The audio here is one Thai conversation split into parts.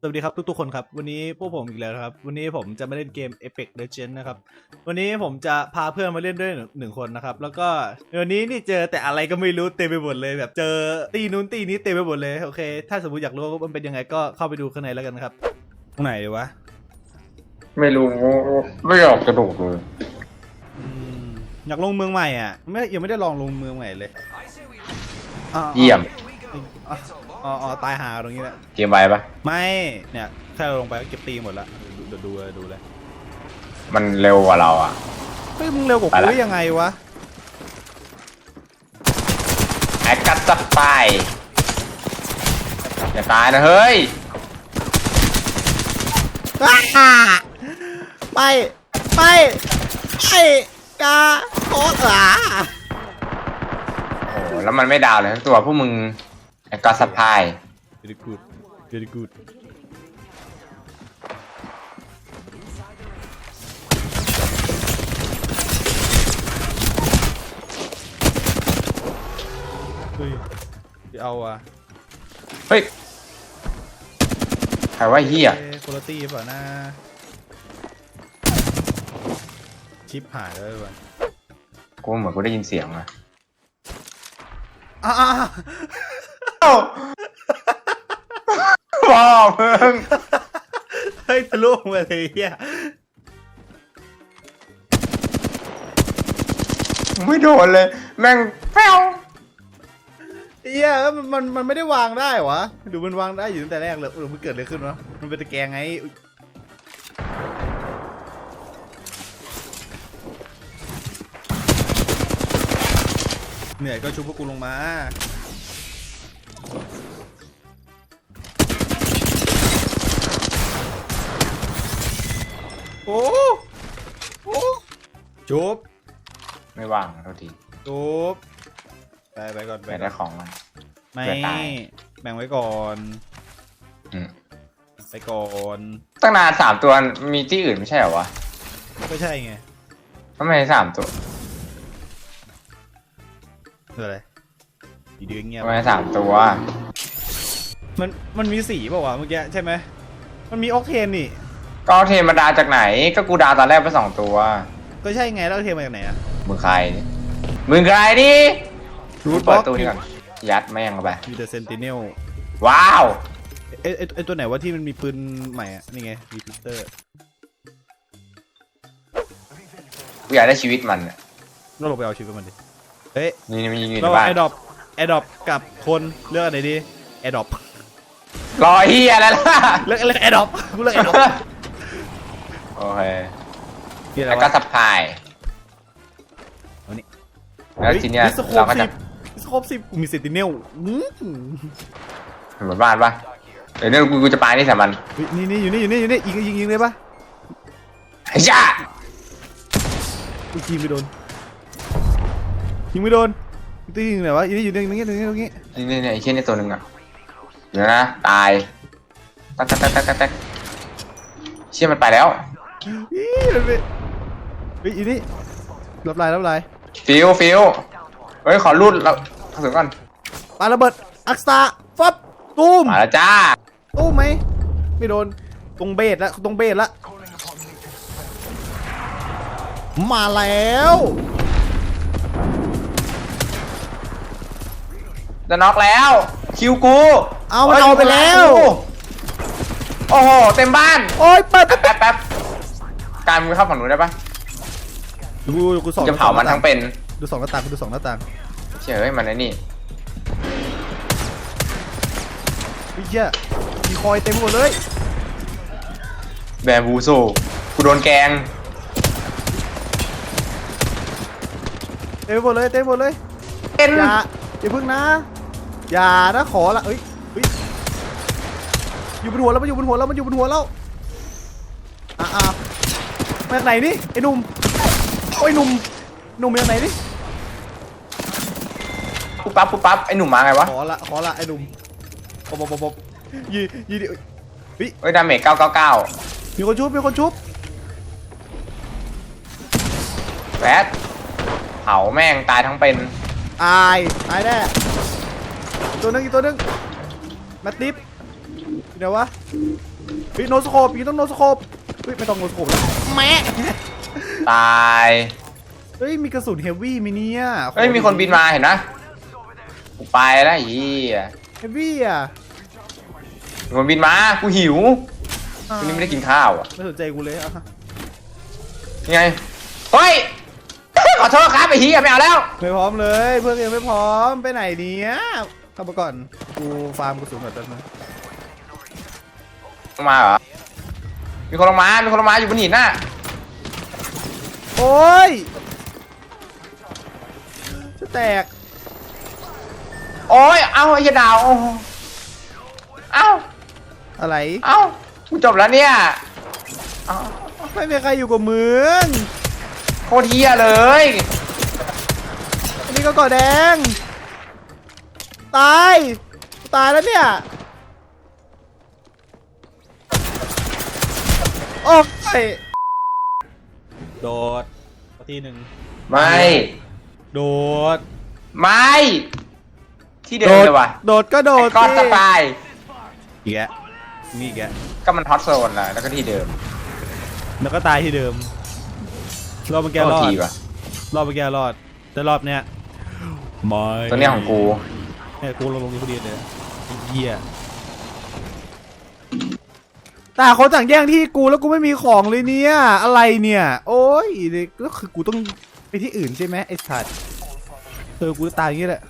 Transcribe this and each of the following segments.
สวัสดีครับทุกๆคนครับ วันนี้พวกผมอีกแล้วนะครับ วันนี้ผมจะมาเล่นเกม Apex Legends นะครับ วันนี้ผมจะพาเพื่อนมาเล่นด้วยหนึ่งคนนะครับ แล้วก็วันนี้นี่เจอแต่อะไรก็ไม่รู้เต็มไปหมดเลยแบบเจอตีนู้นตีนี้เต็มไปหมดเลยโอเค ถ้าสมมติอยากรู้ว่ามันเป็นยังไงก็เข้าไปดูข้างในแล้วกันครับตรงไหนดีวะไม่รู้ไม่อยากกระโดดเลยอืมอยากลงเมืองใหม่อะไม่ยังไม่ได้ลองลงเมืองใหม่เลยอ่าเยี่ยม อ๋ออ๋ออ๋อตายหาตรงนี้แหละ เกมไวปะไม่เนี่ยแค่เราลงไปก็เก็บตีหมดละดูดูดูดูเลยมันเร็วกว่าเราอะ เฮ้ยมึงเร็วกว่าไปกูละ ได้ยังไงวะแอคกัสสปายอย่าตายนะเฮ้ยไปไปไปกาโคตรหลาโอ้โหแล้วมันไม่ดาวเลยทั้งตัวพวกมึง แอคกัสสปาย very good very good เฮ้ยเดี๋ยวเอาอะเฮ้ยใครว่าเฮียเอ้คุณตี้เปล่านะชิปหายแล้วด้วยกูเหมือนกูได้ยินเสียงอะอ่าเอ้า พ่อมึงเฮ้ยทะลุมาเลยเฮียไม่โดนเลย แม่งแป้วเฮียมันมันมันไม่ได้วางได้วะดูมันวางได้อยู่ตั้งแต่แรกเลยเออมันเกิดอะไรขึ้นวะมันเป็นตะแกรงไงอุ๊ยเหนื่อยก็ชุบพวกกูลงมา อ้โอ้ชุบไม่ว่างโทษทีชุบไปไปก่อนไปไปก่ได้อนของมัน ไม่เผื่อตาย แบ่งไว้ก่อน อืมไปก่อนตั้งนานสามตัวมีที่อื่นไม่ใช่เหรอวะก็ใช่ไงทำไมสามตัวคืออะไรดีดีเงียบทำไมสามตัวมันมันมีสีเปล่าวะเมื่อกี้ใช่ไหมมันมีออกเทนนี่ ก็เอาเทมมาดาจากไหน ก็กูดาตอนแรกไปสองตัวก็ใช่ไงแล้วออกเทนมาจากไหนอะมึงใครมึงใครดิรูทเปิดตู้นี้ก่อนยัดแม่งเข้าไปมีแต่เซนติเนลว้าวเอ้ยเอ้ยเอ้ยตัวไหนวะที่มันมีปืนใหม่อะนี่ไงรีพิเตอร์กูอยากได้ชีวิตมันอะเราลงไปเอาชีวิตมันดิเฮ้ยนี่นี่มันยิงอยู่เราในบ้านแอดดอปแอดดอปกับคนเลือกอันไหนดีแอดดอปรอเฮียแล้วล่ะ เลือกเลือกแอดดอปกูเลือกแอดดอป โอเคนี่อะไรแล้วก็วะ สะพายเอานี่ แล้วทีเนี้ยฮ้สโคเราปก็สิจะบสโคปสิบกูมีเซนติเนลอืมเหมือนบ้านปะเดี๋ยวเนี่ยกูกูจะปานี่ใส่มันเฮ้ยนี่นี่อยู่นี่อยู่นี่อยู่นี่ยิงยิงยิงเลยปะไอ้ย่ากูยิงไม่โดนยิงไม่โดนตียิงไหนวะอยู่นี่อยู่นี่อยู่นี่อยู่นี่อยู่นี่นี่นี่นี่ไอ้เช่นนี่ตัวหนึ่งอะเดี๋ยวนะตายตักตักตักตักตักตักเชี่ยมันไปแล้ว อีมันไปเฮ้ยอยู่นี่รับลายรับลายฟิวฟิวเฮ้ยขอรูดเรากระสุนก่อนปาระเบิดอักษาฟับตุ้มมาแล้วจ้าตุ้มไหมไม่โดนตรงเบสละตรงเบสละมาแล้วจะน็อกแล้ว คิวกูเอามันฮ้ยเอาไปแล้ว โอ้โห เต็มบ้าน โอ้ยเปิดแป๊บแป๊บแป๊บการ มึงเข้าฝั่งนู้นได้ปะดูกูสองจะเผามันทั้งเป็นดูสองหน้าต่างดูสองหน้าต่างเชื่อเฮ้ยมันไอ้นี่เฮ้ยเหี้ยมีคอยเต็มหมดเลยแบมบูโซกูโดนแกงเต็มหมดเลยเต็มหมดเลยเป็นอย่าอย่าพึ่งนะ อย่านะขอละเอ้ยเฮ้ยอยู่บนหัวแล้วมันอยู่บนหัวแล้วมันอยู่บนหัวแล้วอ่าอ่า มาจากไหนนี่ไอ้หนุ่มโอ้ยหนุ่มหนุ่มมาจากไหนนี่ปุ๊บปั๊บปุ๊บปั๊บไอ้หนุ่มมาไงวะขอละขอละไอ้หนุ่มปบปบปบปบยียีดิเฮ้ยเฮ้ยดาเมจ999มีคนชุบมีคนชุบแฟดเผาแม่งตายทั้งเป็นตายตายแน่อีกตัวหนึงอีกตัวหนึงแมตติฟเดี๋ยววะพี่โนสโคปพี่ต้องโนสโคปเฮ้ยไม่ต้องโนสโคปแล้ว แม่ตายเฮ้ยมีกระสุนเฮฟวี่มิเนี่ยเฮ้ยมีคนบินมาเห็นนะกูไปแล้วไอ้เหี้ยเฮฟวี่อะมีคนบินมากูหิววันนี้ไม่ได้กินข้าวอะไม่สนใจกูเลยอะยังไงเฮ้ยขอโทษครับไอ้เหี้ยไม่เอาแล้วไม่พร้อมเลย เพื่อนยังไม่พร้อมไปไหนเนี้ยเข้ามาก่อนกูฟาร์มกระสุนแบบนั้นงลงมาเหรอ มีคนลงมา มีคนลงมาอยู่บนหินน่ะโอ้ย จะแตก โอ้ย เอ้าไอ้เหี้ยดาวโอ้โหเอ้า อะไร เอ้ากูจบแล้วเนี่ยเอ้าไม่มีใครอยู่กับมึงโคตรเหี้ยเลย อันนี้ก็ก่อแดง ตาย ตายแล้วเนี่ย โอ้ยโดดทีหนึ่งไม่ โดด ไม่ ที่เดิมเลยว่ะโดดก็โดดไอ้ก้อนสิสปายอีกแกมีอีกแกก็มันฮอตโซนนะแล้วก็ที่เดิม แล้วก็ตายที่เดิม รอบเมื่อกี้รอโทษดทีว่ะรอบเมื่อกี้รอด แต่รอบเนี้ยไม่ตัวเนี้ยของกูเนี่ยกูลงลงพอดีเลยไอ้เหี้ย แต่เขาสั่งแย่งที่กูแล้วกูไม่มีของเลยเนี่ย อะไรเนี่ย โอ้ยก็คือกูต้องไปที่อื่นใช่ไหมไอ้สัตว์เออกูจะตายอย่างงี้แหละ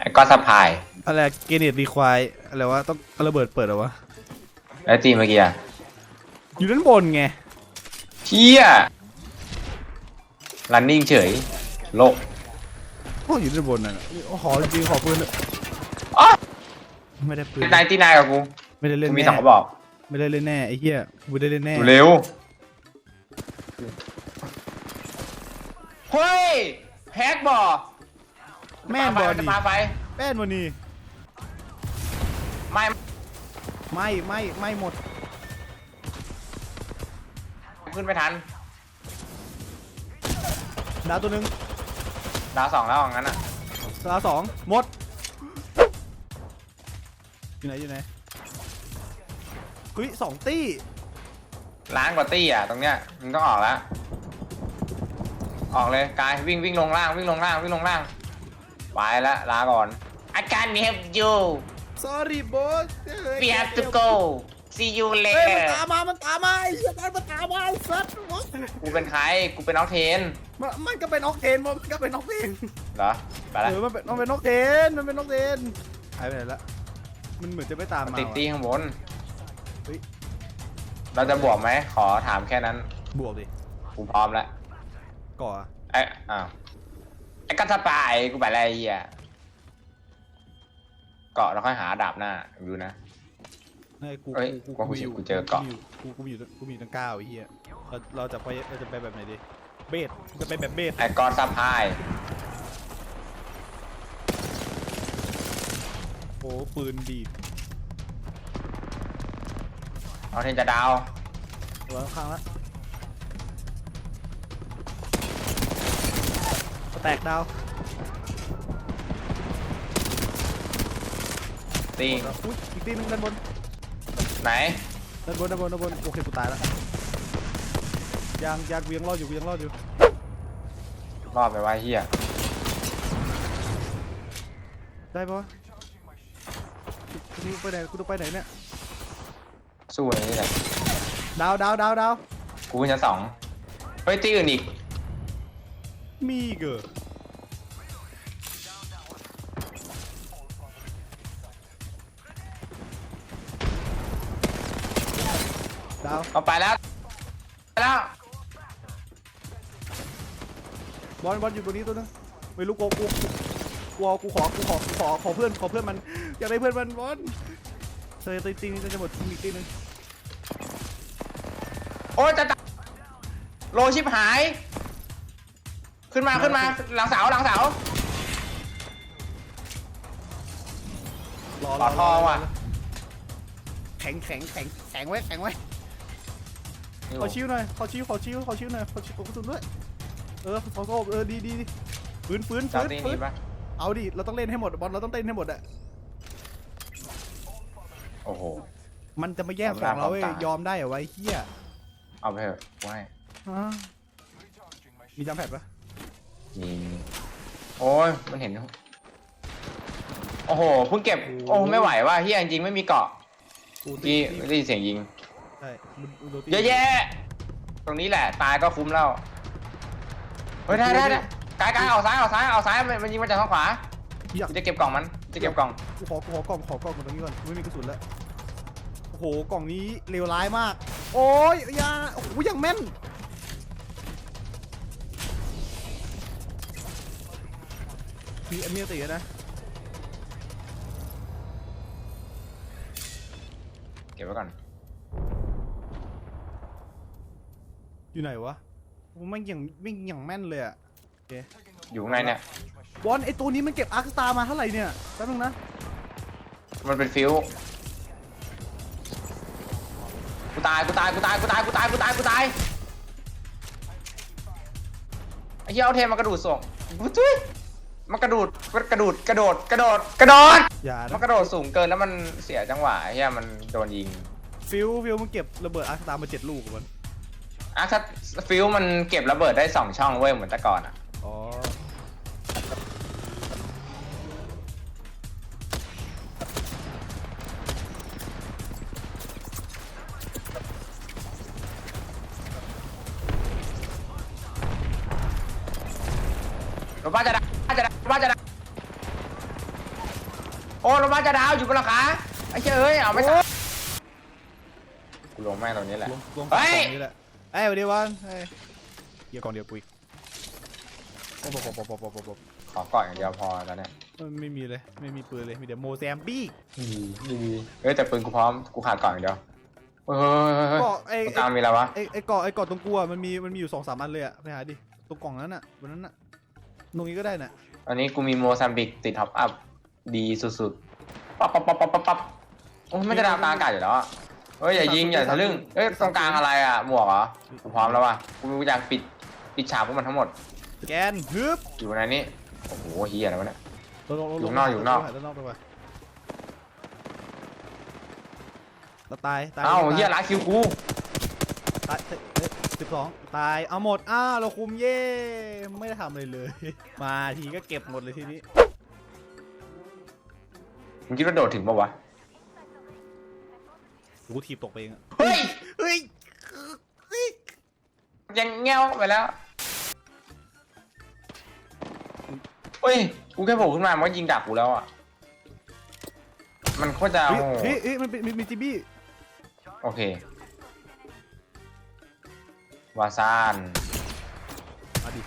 ไอ้ก้อนสปายอะไรเกเนตรีควายอะไรวะต้องเอาระเบิดเปิดเหรอวะแล้วตีเมื่อกี้อะอยู่ด้านบนไงเชี่ยรันนิ่งเฉยโลกโอ้อยู่ด้านบนน่ะขอจริงๆขอปืนเถอะอ๋อไม่ได้ปืนนายตีนายกับกูไม่ได้เล่นกูมีแน่สองกระบอก ไม่ได้เล่นแน่ไอ้เหี้ยกูไม่ได้เล่นแน่ดูเร็วเฮ้ยแฮกบอกแม่นบอจะดีพาไปแม่นวันนี้ไม่ไม่ไม่ไม่หมดขึ้นไม่ทัน ดาวตัวหนึ่งดาวสองแล้วงั้นอะดาวสองหมดอยู่ไหนอยู่ไหน เฮ้ยสองตี้ล้านกว่าตี้อะตรงเนี้ยมึงต้องออกแล้วออกเลยกายวิ่งวิ่งลงล่างวิ่งลงล่างวิ่งลงล่างไปแล้วลาก่อน I can't help you sorry boss we have to go see you เฮ้ยมัน later ตามมา มันตามมาไอ้เหี้ยมันมันตามมาไอ้สัตว์กูเป็นใครกูเป็นน้องเทนมันมันก็เป็นออกเทนมันก็เป็นออกเทนเหรอไปละเออมันเป็นมันเป็นนกเทนมันเป็นนกเทนหายไปไหนละมันเหมือนจะไม่ตามมาติดตีว่ะข้างบน เฮ้ยเราจะบวกไหม ขอถามแค่นั้น บวกดิกูพร้อมแล้วก่อไอ้อ้าวไอ้กัตสปายกูไปอะไรไอ้เหี้ยเกาะแล้วค่อยหาดาบหน้าดูนะไอ้กูเอ้ยกูว่ากูมีอยู่กูเจอเกาะ กูกูมีอยู่กูมีอยู่ตั้งเก้าไอ้เหี้ยเราเราจะไปเราจะไปแบบไหนดี เบสจะไปแบบเบสไอ้กอนซับไพายโอ้ปืนดีด เอาเทนจะดาวตัวข้างๆละแตกดาวตีอุ้ยอีกทีหนึงด้านบนไหน ด้านบนด้านบนด้านบนโอเคกูตายแล้วยังยังกูยังรอดอยู่กูยังรอดอยู่รอบไปว่าเฮียได้ปะวะกูกูไปไหนกูต้องไปไหนเนี่ย สู้อันนี้แหละดาวดาวดาวดาวกูเป็นชั้นสองเฮ้ยตีอื่นอีกมีอีกเหรอดาวเอาไปแล้วไปแล้วบอลบอลอยู่ตรงนี้ตัวนึงไม่รู้กูกูกูเอากูขอกูขอกูขอขอเพื่อนขอเพื่อนมันอยากได้เพื่อนมันบอลเธอตีตีนี้จะหมดมีตีหนึง โอ้ยจะตายโลชิบหาย ขึ้นมาขึ้นมาหลังเสาหลังเสารอต่อทอว่ะแข็งแข็งแข็งแข็งไว้แข็งไว้ขอชิวหน่อยขอชิวขอชิวขอชิวหน่อยขอชิวขอกระสุนด้วยเออขอโทษเออดีดีดีฟื้นฟื้นเจ้าฟื้นตีฟื้นี้นปะเอาดิเราต้องเล่นให้หมดบอลเราต้องเต้นให้หมดอะโอ้โห มันจะมาแย่งของเราเว้ยเอาเวลาความตายยอมได้เหรอวะไอ้เฮีย เอาไปเถอะไว้ฮะมีจำแพดปะมีโอ้ยมันเห็น โอ้โหเพิ่งเก็บ โอ้ไม่ไหวว่ะเฮียจริงๆไม่มีเกาะกูเมื่อกี้ไม่ได้ยินเสียงยิง ใช่ดูดูดูตี เยอะแยะ ตรงนี้แหละ ตายก็คุ้มแล้ว เฮ้ยได้ได้ได้กายกายเอาซ้ายเอาซ้ายเอาซ้ายมันมันยิงมาจากทางขวาอยากจะเก็บกล่องมันจะเก็บกล่อง กูขอกูขอกล่องขอกล่องมาตรงนี้ก่อนกูไม่มีกระสุนแล้วโอ้โหกล่องนี้เลวร้ายมาก โอ้ยอยาโอ้โหอย่างแม่น มีอันนี้ตีนะ เก็บไว้ก่อน อยู่ไหนวะโอ้ไม่งอย่างไม่งอย่างแม่นเลยอะอยู่ข้างในเนี่ย บอลไอตัวนี้มันเก็บอาร์คสตาร์มาเท่าไหร่เนี่ยแป๊บนึงนะ มันเป็นฟิวกู ตายกูตายกูตายกูตายกูตายกูตายกูตายไอ้เหี้ยเอาเทมมากระโดดส่งกูจุ้ยมันกระโดดกระโดดกระโดดกระโดดกระโดดอย่ามันนะกระโดดสูงเกินแล้วมันเสียจังหวะไอ้เหี้ยมันโดนยิงฟิวฟิวมันเก็บระเบิดอาร์คสตาร์มาเจ็ดลูกอะบอลอะถ้าฟิวมันเก็บระเบิดได้สองช่องเว้ยเหมือนแต่ก่อนอะ โอ้รถบ้านจะดาวอยู่บนหลังคาไอ้เจ้ยเอ้ยเอาไม่ทันกูลงแม่งตรงนี้แหละ ลงลงเฮ้กล่ยองนี้แหละเอ้ยสวัสดีวันเฮ้ยเกี่ยวกล่องเดียวกูอีกโอ้โหโอ้โหโอ้โหโอ้โหโอ้โหขอก่อนอย่างเดียวพอตอนเนี้ยมันไม่มีเลย ไม่มีปืนเลย มีแต่โมแซมบี้เฮ้ยแต่ปืนกูพร้อมกูขาดก่อนอย่างเดียวเฮ้ยเฮ้ยเฮ้ยก็ไอ้ตรงกลางมีอะไรวะไอ้ไอ้เกาะไอ้เกาะตรงกูอะมันมีมันมีอยู่สองสามอันเลยอะไปหาดิตรงกล่องนั้นอะบนนั้นอะตรงนี้ก็ได้น่ะ อันนี้กูมีโมซัมบิกติดท็อปอัพ ดีสุดๆ ปั๊บปั๊บปั๊บปั๊บปั๊บปั๊บโอ้ยไม่จะดาวกลางอากาศอยู่แล้วอะเฮ้ยอย่ายิงอย่าทะลึ่งเอ้ยตรงกลางอะไรอะหมวกเหรอกูพร้อมแล้วว่ะกูอยากปิดปิดฉากพวกมันทั้งหมด แกนฮึบอยู่ในนี้โอ้โหเฮียอะไรวะเนี่ย ลงลงลงอยู่นอกอยู่นอกด้านนอกไปว่ะเราตายตายเอ้าตเฮียร้ายคิวกูตายเอ้ยสิบสองตายเอาหมดอ้าวเราคุมเย่ไม่ได้ทำอะไรเลย มาทีก็เก็บหมดเลยทีนี้ มึงคิดว่าโดดถึงปะวะกูทีบตกไปเองอะเฮ้ย เฮ้ยเฮ้ยยังเงี้ยวไปแล้วเฮ้ย กูแค่โผล่ขึ้นมา มันก็ยิงดักกูแล้วอะ มันโคตรจะเฮ้ยโหเฮ้ยเฮ้ยมันเป็นมีมีจิบี้ โอเควาซาน มาดิ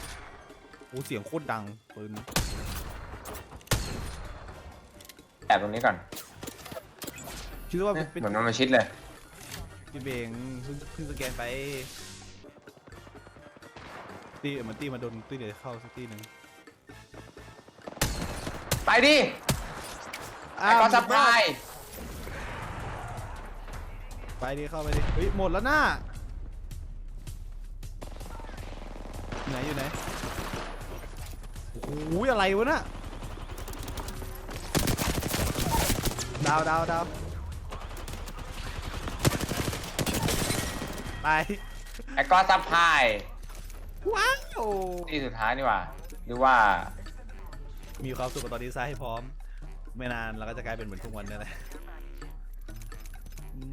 โอ้เสียงโคตรดังปืน แอบตรงนี้ก่อนคิดว่าเนี่ยเป็นเหมือนมันมาชิดเลยเป็นเบงเพิ่งเพิ่งสแกนไปตีเหมือนตีมาโดนตีเดี๋ยวเข้าสักตีหนึ่งไปดิไอ้กอนซัพพลายไปดิเข้าไปดิเฮ้ยหมดแล้วน่าอยู่ไหนอยู่ไหนโอ้โหอะไรวะน่ะ ดาวดาวดาวไปไอ้กอนซัพพลายว้าวที่สุดท้ายนี่หว่า หรือว่า มีความสุขกับตอนดีไซน์ให้พร้อม ไม่นานเราก็จะกลายเป็นเหมือนทุกวันนี่แหละ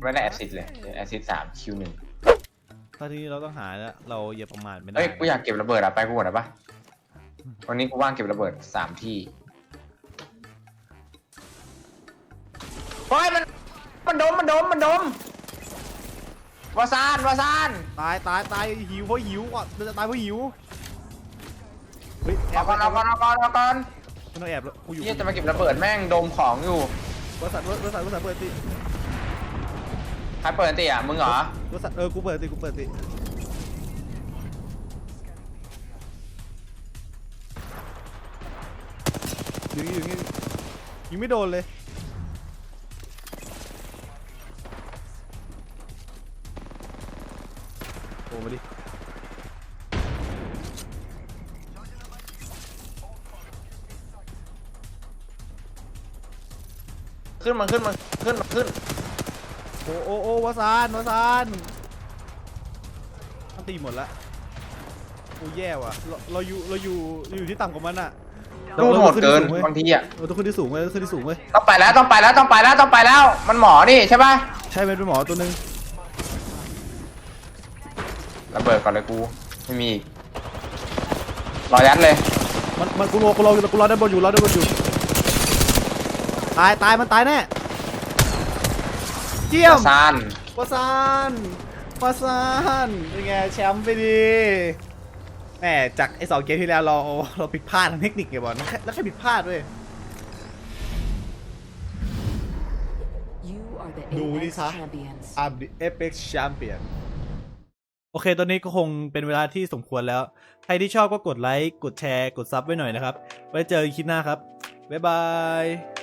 ไม่ได้แอซิดเลยแอซิดสามคิวหนึ่งตอนนี้เราต้องหาแล้วเราอย่าประมาทไม่ได้เอ้ยกูอยากเก็บระเบิดอะไปกูก่อนนะปะวันนี้กูว่างเก็บระเบิดสามที่ ฮ้ยมันมันดมมันดมมันดมวาซานวาซานตายตายตายหิวเพราะหิวอะเราจะตายเพราะหิวเฮ้ยแอเอาบก่อนเอาก่อนเอาก่อนเอาก่อนไม่ต้องแอบแล้วกูอยู่ที่จะมาเก็บระเบิดแม่งดมของอยู่บริษัทบริษัทบริษัทเปิดติใครเปิดตีอะมึงเหรอบริษัทเออกูเปิดติกูเปิดติยิงยิงยิงยิงไม่โดนเลย อ้มาดิขึ้นมาขึ้นมาขึ้นมาขึ้นโอ้โอ้โอ้วาซานวาซานมันตีหมดละโอ้แย่ว่ะเราเราอยู่เราอยู่เราอยู่ที่ต่ำกว่ามันอะดูโหดเกินเราบางทีอะต้องขึ้นที่สูงเว้ยเราต้องขึ้นที่สูงเว้ยต้องไปแล้วต้องไปแล้วต้องไปแล้วต้องไปแล้ว มันหมอนี่ใช่ป่ะใช่เป็นหมอตัวหนึง ระเบิดก่อนเลยกู ไม่มีอีกรอยัดเลย มันมันกูรอกูรอกูรอด้านบนอยู่รอด้านบนอยู่ตายตายมันตายแน่เจียมซานวาซานวาซานเป็นไงแชมป์ไปดีแหมจากไอ้สองเกมที่แล้วเราเราผิดพลาดทางเทคนิคไงบอลแล้วแค่ผิดพลาดเว้ย You are the Đồ đi Apex xa. champions. I'm the Apex Champion โอเค ตอนนี้ก็คงเป็นเวลาที่สมควรแล้ว ใครที่ชอบก็กดไลค์ กดแชร์ กดซับไว้หน่อยนะครับ ไว้เจอกันคลิปหน้าครับ บ๊ายบาย